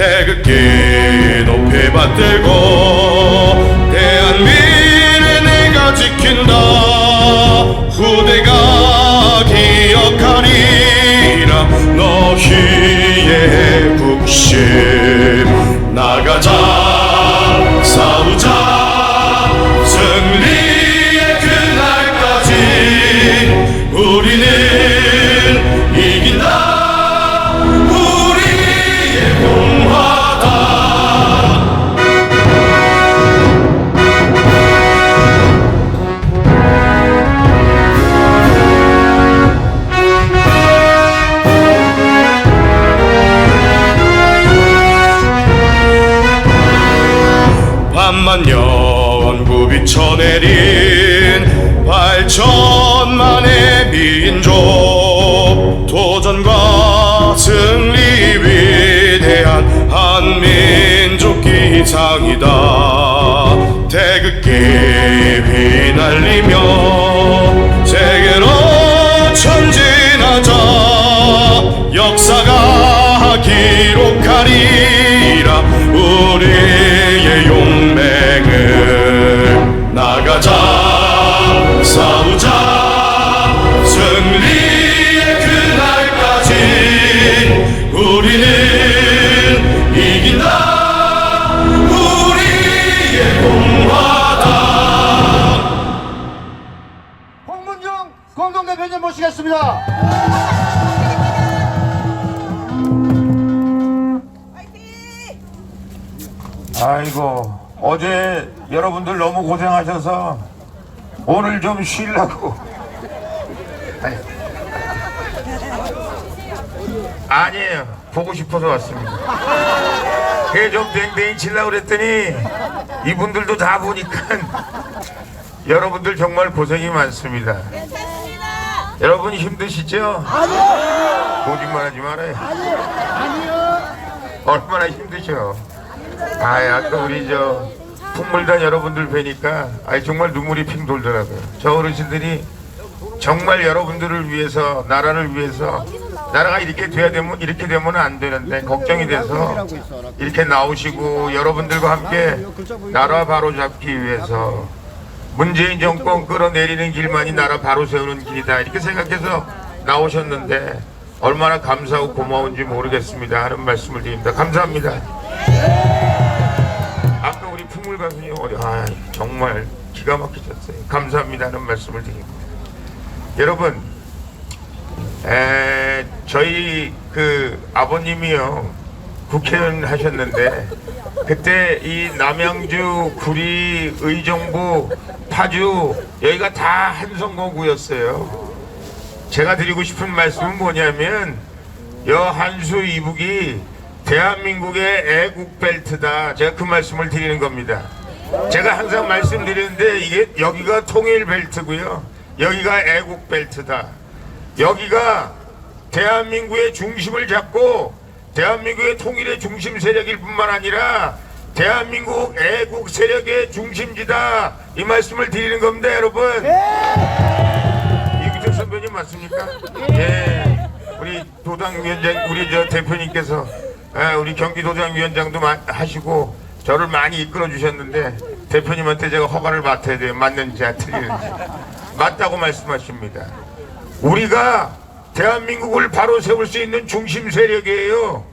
태극기 높이 받들고 대한민을 내가 지킨다. 후대가 기억하리라. 너희 아이고 어제 여러분들 너무 고생하셔서 오늘 좀 쉬려고. 아니, 아니에요. 보고 싶어서 왔습니다. 해좀 댕댕이 치려고 그랬더니 이분들도 다 보니까 여러분들 정말 고생이 많습니다. 여러분 힘드시죠? 거짓말하지 말아요. 얼마나 힘드셔 아, 아까 우리 저 풍물단 여러분들 뵈니까 아 정말 눈물이 핑 돌더라고요. 저 어르신들이 정말 여러분들을 위해서 나라를 위해서 나라가 이렇게 돼야 되면 이렇게 되면 안 되는데 걱정이 돼서 이렇게 나오시고 여러분들과 함께 나라 바로 잡기 위해서 문재인 정권 끌어내리는 길만이 나라 바로 세우는 길이다 이렇게 생각해서 나오셨는데 얼마나 감사하고 고마운지 모르겠습니다 하는 말씀을 드립니다. 감사합니다. 풍물 가수님 아 정말 기가 막히셨어요. 감사합니다는 말씀을 드립니다. 여러분, 에 저희 그 아버님이요 국회의원 하셨는데 그때 이 남양주, 구리, 의정부, 파주 여기가 다 한성거구였어요. 제가 드리고 싶은 말씀은 뭐냐면 여 한수 이북이 대한민국의 애국 벨트다. 제가 그 말씀을 드리는 겁니다. 제가 항상 말씀드리는데 이게 여기가 통일 벨트고요. 여기가 애국 벨트다. 여기가 대한민국의 중심을 잡고 대한민국의 통일의 중심 세력일 뿐만 아니라 대한민국 애국 세력의 중심지다. 이 말씀을 드리는 겁니다, 여러분. 이규택 선배님 맞습니까? 예. 우리 도당 위원장, 우리 저 대표님께서 아, 우리 경기도당위원장도 마- 하시고 저를 많이 이끌어 주셨는데 대표님한테 제가 허가를 맡아야 돼요. 맞는지 안 틀리는지. 맞다고 말씀하십니다. 우리가 대한민국을 바로 세울 수 있는 중심 세력이에요.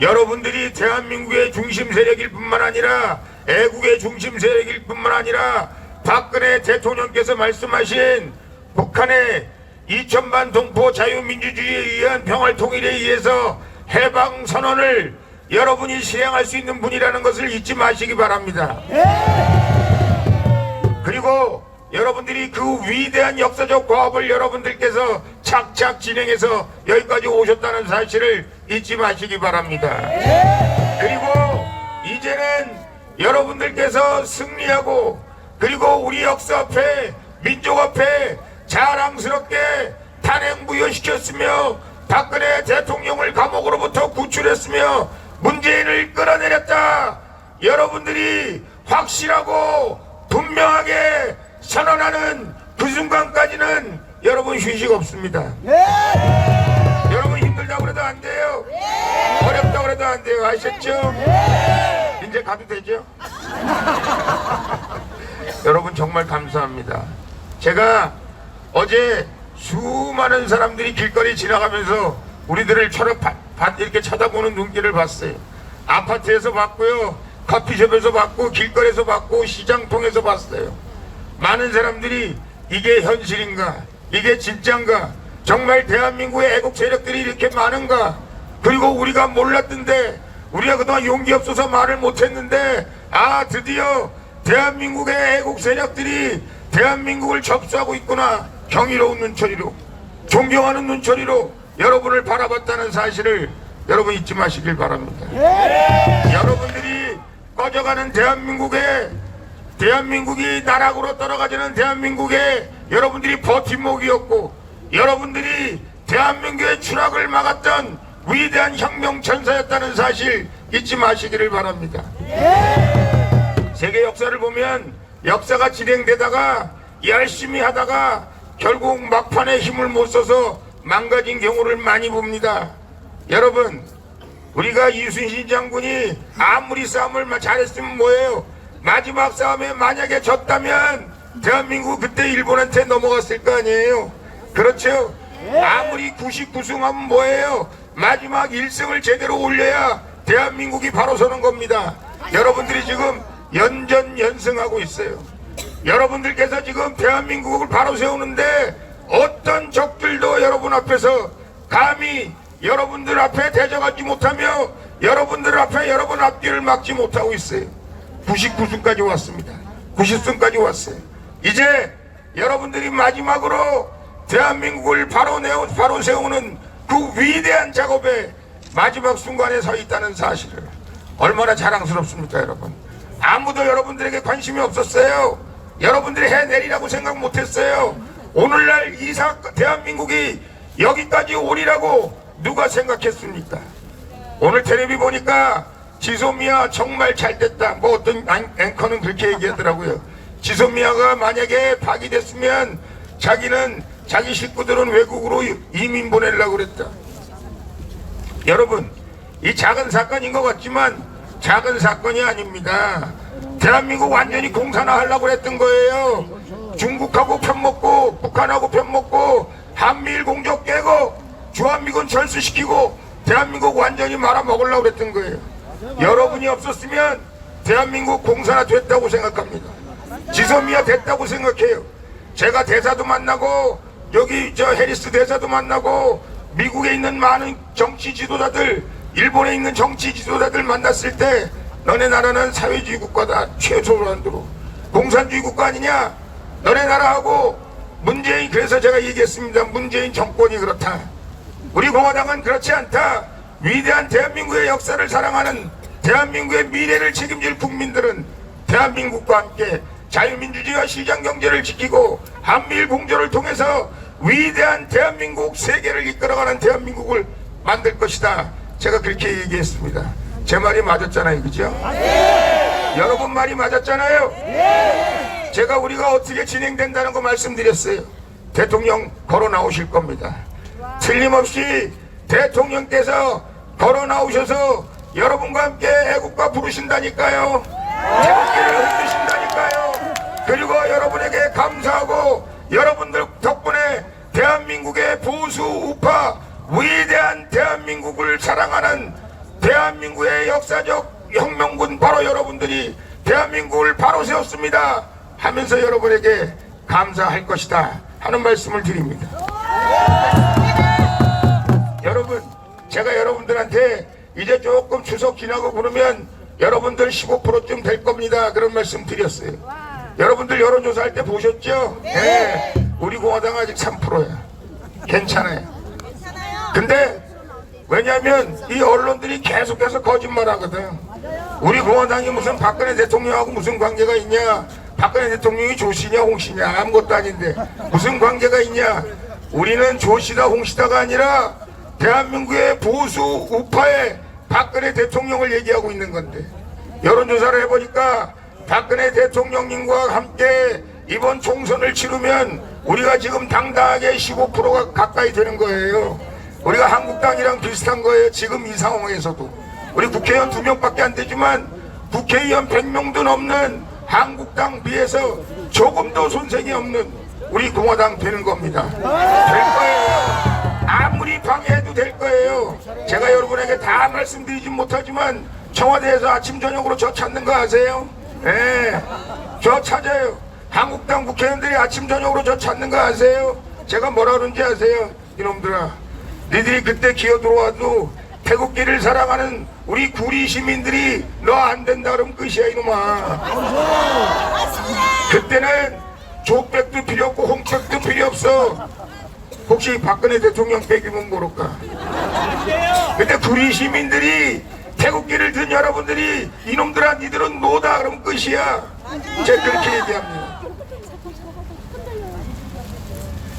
여러분들이 대한민국의 중심 세력일 뿐만 아니라 애국의 중심 세력일 뿐만 아니라 박근혜 대통령께서 말씀하신 북한의 2천만 동포 자유민주주의에 의한 평화 통일에 의해서 해방 선언을 여러분이 실행할 수 있는 분이라는 것을 잊지 마시기 바랍니다. 그리고 여러분들이 그 위대한 역사적 과업을 여러분들께서 착착 진행해서 여기까지 오셨다는 사실을 잊지 마시기 바랍니다. 그리고 이제는 여러분들께서 승리하고 그리고 우리 역사 앞에 민족 앞에 자랑스럽게 탄핵 무효시켰으며 박근혜 대통령을 감옥으로부터 구출했으며 문재인을 끌어내렸다. 여러분들이 확실하고 분명하게 선언하는 그 순간까지는 여러분 휴식 없습니다. 여러분 힘들다고 그래도 안 돼요. 어렵다고 그래도 안 돼요. 아셨죠? 이제 가도 되죠? 여러분 정말 감사합니다. 제가 어제 수많은 사람들이 길거리 지나가면서 우리들을 철업 이렇게 쳐다보는 눈길을 봤어요. 아파트에서 봤고요. 커피숍에서 봤고 길거리에서 봤고 시장 통해서 봤어요. 많은 사람들이 이게 현실인가? 이게 진짠가? 정말 대한민국의 애국 세력들이 이렇게 많은가? 그리고 우리가 몰랐던데 우리가 그동안 용기 없어서 말을 못했는데 아 드디어 대한민국의 애국 세력들이 대한민국을 접수하고 있구나 경이로운 눈초리로 존경하는 눈초리로 여러분을 바라봤다는 사실을 여러분 잊지 마시길 바랍니다. 여러분들이 꺼져가는 대한민국에 대한민국이 나락으로 떨어가지는 대한민국에 여러분들이 버팀목이었고 여러분들이 대한민국의 추락을 막았던 위대한 혁명 전사였다는 사실 잊지 마시기를 바랍니다. 세계 역사를 보면 역사가 진행되다가 열심히 하다가 결국 막판에 힘을 못 써서 망가진 경우를 많이 봅니다. 여러분 우리가 이순신 장군이 아무리 싸움을 마- 잘했으면 뭐예요? 마지막 싸움에 만약에 졌다면 대한민국 그때 일본한테 넘어갔을 거 아니에요? 그렇죠? 아무리 99승 하면 뭐예요? 마지막 1승을 제대로 올려야 대한민국이 바로 서는 겁니다. 여러분들이 지금 연전 연승하고 있어요. 여러분들께서 지금 대한민국을 바로 세우는데 어떤 적들도 여러분 앞에서 감히 여러분들 앞에 대적하지 못하며 여러분들 앞에 여러분 앞길을 막지 못하고 있어요. 99승까지 왔습니다. 90승까지 왔어요. 이제 여러분들이 마지막으로 대한민국을 바로 내어 바로 세우는 그 위대한 작업의 마지막 순간에 서 있다는 사실을 얼마나 자랑스럽습니까, 여러분? 아무도 여러분들에게 관심이 없었어요. 여러분들이 해내리라고 생각 못했어요. 오늘날 이 사건, 대한민국이 여기까지 오리라고 누가 생각했습니까? 오늘 텔레비 보니까 지소미아 정말 잘 됐다. 뭐 어떤 앵- 앵커는 그렇게 얘기하더라고요. 지소미아가 만약에 파기됐으면 자기는 자기 식구들은 외국으로 이민 보내려고 그랬다. 여러분, 이 작은 사건인 것 같지만 작은 사건이 아닙니다. 대한민국 완전히 공산화 하려고 했던 거예요. 중국하고 편먹고 북한하고 편먹고 한미일 공적 깨고 주한미군 철수시키고 대한민국 완전히 말아먹으려고 그랬던 거예요. 여러분이 없었으면 대한민국 공산화 됐다고 생각합니다. 지소미아 됐다고 생각해요. 제가 대사도 만나고 여기 저 해리스 대사도 만나고 미국에 있는 많은 정치 지도자들 일본에 있는 정치 지도자들 만났을 때 너네 나라는 사회주의 국가다 최소한도로 공산주의 국가 아니냐 너네 나라하고 문재인 그래서 제가 얘기했습니다 문재인 정권이 그렇다 우리 공화당은 그렇지 않다 위대한 대한민국의 역사를 사랑하는 대한민국의 미래를 책임질 국민들은 대한민국과 함께 자유민주주의와 시장경제를 지키고 한미일 공조를 통해서 위대한 대한민국 세계를 이끌어가는 대한민국을 만들 것이다. 제가 그렇게 얘기했습니다. 제 말이 맞았잖아요, 그죠? 여러분 말이 맞았잖아요. 제가 우리가 어떻게 진행된다는 거 말씀드렸어요. 대통령 걸어 나오실 겁니다. 틀림없이 대통령께서 걸어 나오셔서 여러분과 함께 애국가 부르신다니까요. 태극기를 흔드신다니까요. 그리고 여러분에게 감사하고 여러분들 덕분에 대한민국의 보수 우파 위대한 대한민국을 사랑하는 대한민국의 역사적 혁명군 바로 여러분들이 대한민국을 바로 세웠습니다 하면서 여러분에게 감사할 것이다 하는 말씀을 드립니다. 여러분, 제가 여러분들한테 이제 조금 추석 지나고 그러면 여러분들 15%쯤 될 겁니다. 그런 말씀 드렸어요. 여러분들 여론조사할 때 보셨죠? 네. 우리 공화당 아직 3%야. 괜찮아요. 근데 왜냐하면 이 언론들이 계속해서 거짓말 하거든. 우리 공화당이 무슨 박근혜 대통령하고 무슨 관계가 있냐? 박근혜 대통령이 조씨냐 홍씨냐 아무것도 아닌데 무슨 관계가 있냐? 우리는 조씨다 홍씨다가 아니라 대한민국의 보수 우파의 박근혜 대통령을 얘기하고 있는 건데 여론조사를 해보니까 박근혜 대통령님과 함께 이번 총선을 치르면 우리가 지금 당당하게 15%가 가까이 되는 거예요. 우리가 한국당이랑 비슷한 거예요. 지금 이 상황에서도. 우리 국회의원 두 명밖에 안 되지만 국회의원 100명도 넘는 한국당 비해서 조금도 손색이 없는 우리 공화당 되는 겁니다. 될 거예요. 아무리 방해해도 될 거예요. 제가 여러분에게 다 말씀드리진 못하지만 청와대에서 아침 저녁으로 저 찾는 거 아세요? 예, 저 찾아요. 한국당 국회의원들이 아침 저녁으로 저 찾는 거 아세요? 제가 뭐라 그런지 아세요? 이놈들아, 니들이 그때 기어 들어와도 태국기를 사랑하는 우리 구리 시민들이 너 안 된다 그러면 끝이야 이놈아. 그때는 조백도 필요 없고 홍백도 필요 없어. 혹시 박근혜 대통령 백이면 모를까? 그때 구리 시민들이 태국기를 든 여러분들이 이놈들아 니들은 노다 그러면 끝이야. 제가 그렇게 얘기합니다.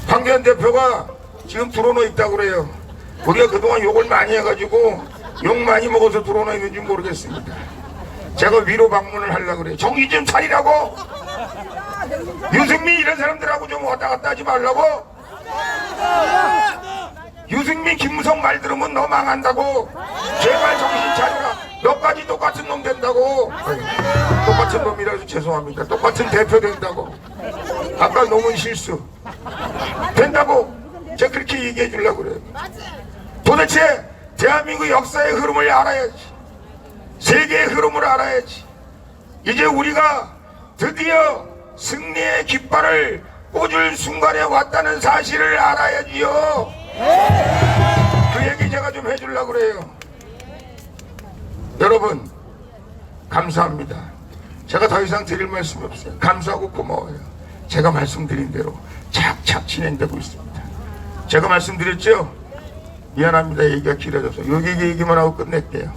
황교안 대표가 지금 들어놓 있다고 그래요. 우리가 그동안 욕을 많이 해가지고 욕 많이 먹어서 들어놓 있는지 모르겠습니다. 제가 위로 방문을 하려고 그래요. 정신 좀 차리라고! 유승민 이런 사람들하고 좀 왔다 갔다 하지 말라고! 유승민 김무성 말 들으면 너 망한다고! 제발 정신 차려라! 너까지 똑같은 놈 된다고! 똑같은 놈이라서 죄송합니다. 똑같은 대표 된다고. 아까 놈은 실수. 된다고! 제가 그렇게 얘기해 주려고 그래요. 도대체 대한민국 역사의 흐름을 알아야지. 세계의 흐름을 알아야지. 이제 우리가 드디어 승리의 깃발을 꽂을 순간에 왔다는 사실을 알아야지요. 그 얘기 제가 좀 해주려고 그래요. 여러분, 감사합니다. 제가 더 이상 드릴 말씀이 없어요. 감사하고 고마워요. 제가 말씀드린 대로 착착 진행되고 있습니다. 제가 말씀드렸죠? 미안합니다. 얘기가 길어져서. 여기 얘기만 하고 끝낼게요.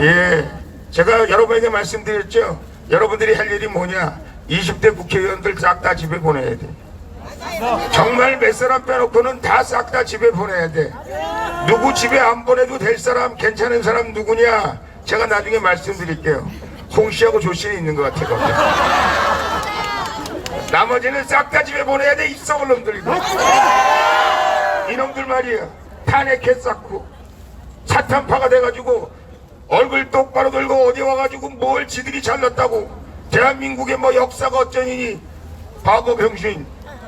예. 제가 여러분에게 말씀드렸죠? 여러분들이 할 일이 뭐냐? 20대 국회의원들 싹 다 집에 보내야 돼. 정말 몇 사람 빼놓고는 다 싹 다 집에 보내야 돼. 누구 집에 안 보내도 될 사람, 괜찮은 사람 누구냐? 제가 나중에 말씀드릴게요. 홍 씨하고 조 씨는 있는 것 같아요. 나머지는 싹 다 집에 보내야 돼. 입성을 놈들 이거. 이놈들 말이야. 탄핵해 쌓고 사탄파가 돼가지고 얼굴 똑바로 들고 어디 와가지고 뭘 지들이 잘났다고. 대한민국의 뭐 역사가 어쩌니 바보 병신.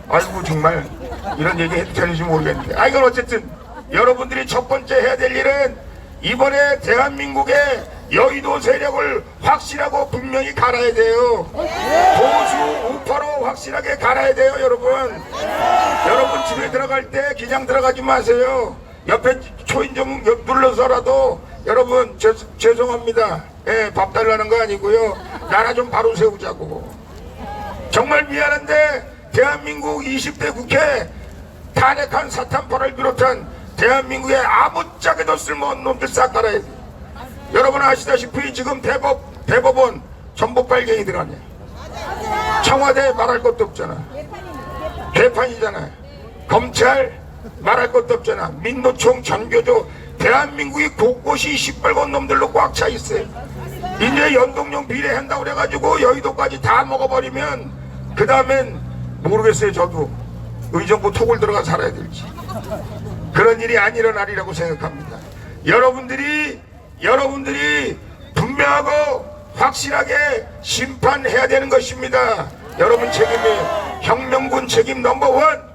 아이고 정말 이런 얘기 해도 되는지 모르겠는데. 아 이건 어쨌든 여러분들이 첫 번째 해야 될 일은 이번에 대한민국의 여의도 세력을 확실하고 분명히 갈아야 돼요. 보수 우파로 확실하게 갈아야 돼요 여러분. 여러분 집에 들어갈 때 기장 들어가지 마세요. 옆에 초인종 옆 눌러서라도 여러분 죄, 죄송합니다. 예, 밥 달라는 거 아니고요. 나라 좀 바로 세우자고. 정말 미안한데 대한민국 20대 국회 탄핵한 사탄파를 비롯한 대한민국의 아무짝에도 쓸모없는 놈들 싹 갈아야 돼. 여러분 아시다시피 지금 대법, 대법원 전부 빨갱이들 아니야. 청와대 말할 것도 없잖아. 개판이잖아요. 검찰 말할 것도 없잖아. 민노총 전교조 대한민국이 곳곳이 시뻘건 놈들로 꽉 차 있어요. 이제 연동형 비례한다고 그래가지고 여의도까지 다 먹어버리면 그 다음엔 모르겠어요. 저도 의정부 톡을 들어가 살아야 될지. 그런 일이 안 일어나리라고 생각합니다. 여러분들이 여러분들이 분명하고 확실하게 심판해야 되는 것입니다. 여러분 책임이에요. 혁명군 책임 넘버원.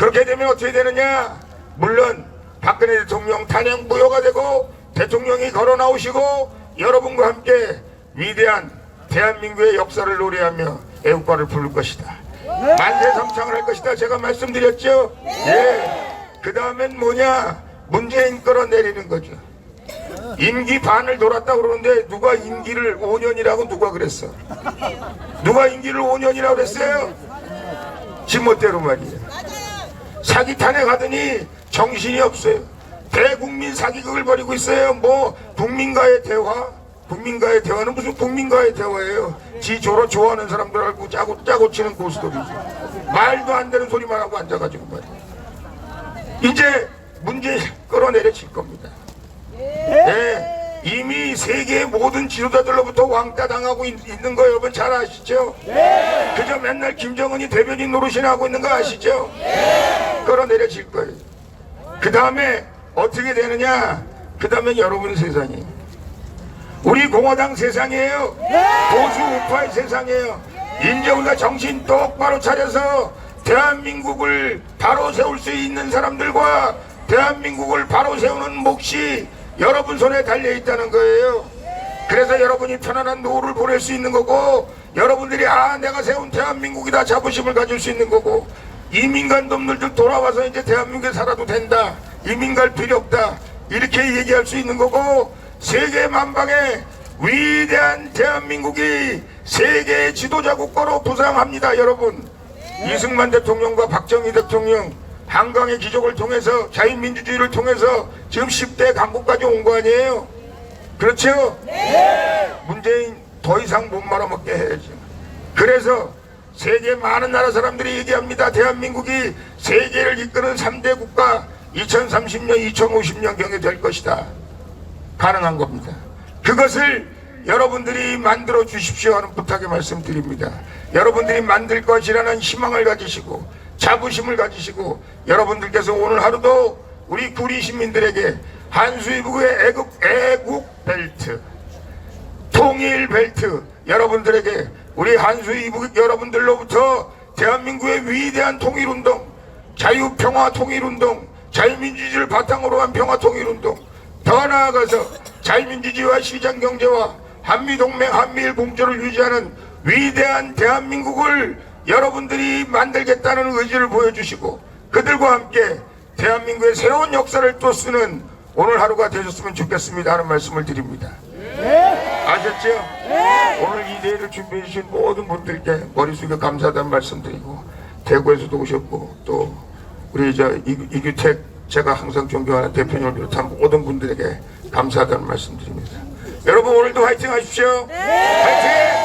그렇게 되면 어떻게 되느냐? 물론 박근혜 대통령 탄핵 무효가 되고 대통령이 걸어 나오시고 여러분과 함께 위대한 대한민국의 역사를 노래하며 애국가를 부를 것이다. 만세성창을 할 것이다. 제가 말씀드렸죠? 예. 그 다음엔 뭐냐? 문재인 끌어내리는 거죠. 임기 반을 돌았다 그러는데 누가 임기를 5년이라고 누가 그랬어? 누가 임기를 5년이라고 그랬어요? 지멋대로 말이에요. 사기 탄핵하더니 정신이 없어요. 대국민 사기극을 벌이고 있어요. 뭐 국민과의 대화? 국민과의 대화는 무슨 국민과의 대화예요? 지 저로 좋아하는 사람들하고 짜고 짜고 치는 고스톱이죠. 말도 안 되는 소리만 하고 앉아가지고 말이에요. 이제 문제 끌어내려 질 겁니다. 네, 이미 세계의 모든 지도자들로부터 왕따 당하고 있, 는거 여러분 잘 아시죠? 그저 맨날 김정은이 대변인 노릇이나 하고 있는 거 아시죠? 끌어내려질 거예요. 그 다음에 어떻게 되느냐? 그 다음에 여러분 세상이 우리 공화당 세상이에요. 보수 우파의 세상이에요. 인정과 정신 똑바로 차려서 대한민국을 바로 세울 수 있는 사람들과 대한민국을 바로 세우는 몫이 여러분 손에 달려 있다는 거예요. 그래서 여러분이 편안한 노후를 보낼 수 있는 거고 여러분들이 아 내가 세운 대한민국이다 자부심을 가질 수 있는 거고 이민간 놈들도 돌아와서 이제 대한민국에 살아도 된다. 이민 갈 필요 없다. 이렇게 얘기할 수 있는 거고 세계 만방에 위대한 대한민국이 세계 지도자 국가로 부상합니다 여러분. 이승만 대통령과 박정희 대통령 한강의 기적을 통해서 자유민주주의를 통해서 지금 10대 강국까지 온 거 아니에요 그렇죠? 문재인 더 이상 못 말아먹게 해야지. 그래서 세계 많은 나라 사람들이 얘기합니다. 대한민국이 세계를 이끄는 3대 국가 2030년, 2050년 경에 될 것이다. 가능한 겁니다. 그것을 여러분들이 만들어 주십시오 하는 부탁의 말씀드립니다. 여러분들이 만들 것이라는 희망을 가지시고 자부심을 가지시고 여러분들께서 오늘 하루도 우리 구리 시민들에게 한수이북의 애국, 애국 벨트 통일 벨트 여러분들에게 우리 한수 이북 여러분들로부터 대한민국의 위대한 통일 운동, 자유 평화 통일 운동, 자유민주주의를 바탕으로 한 평화 통일 운동, 더 나아가서 자유민주주의와 시장 경제와 한미 동맹, 한미일 공조를 유지하는 위대한 대한민국을 여러분들이 만들겠다는 의지를 보여주시고 그들과 함께 대한민국의 새로운 역사를 또 쓰는 오늘 하루가 되셨으면 좋겠습니다 하는 말씀을 드립니다. 아셨죠? 오늘 이 대회를 준비해 주신 모든 분들께 머리 숙여 감사하다는 말씀드리고 대구에서도 오셨고 또 우리 저 이- 이규택 제가 항상 존경하는 대표님을 비롯한 모든 분들에게 감사하다는 말씀드립니다. 여러분 오늘도 화이팅 하십시오. 화이팅!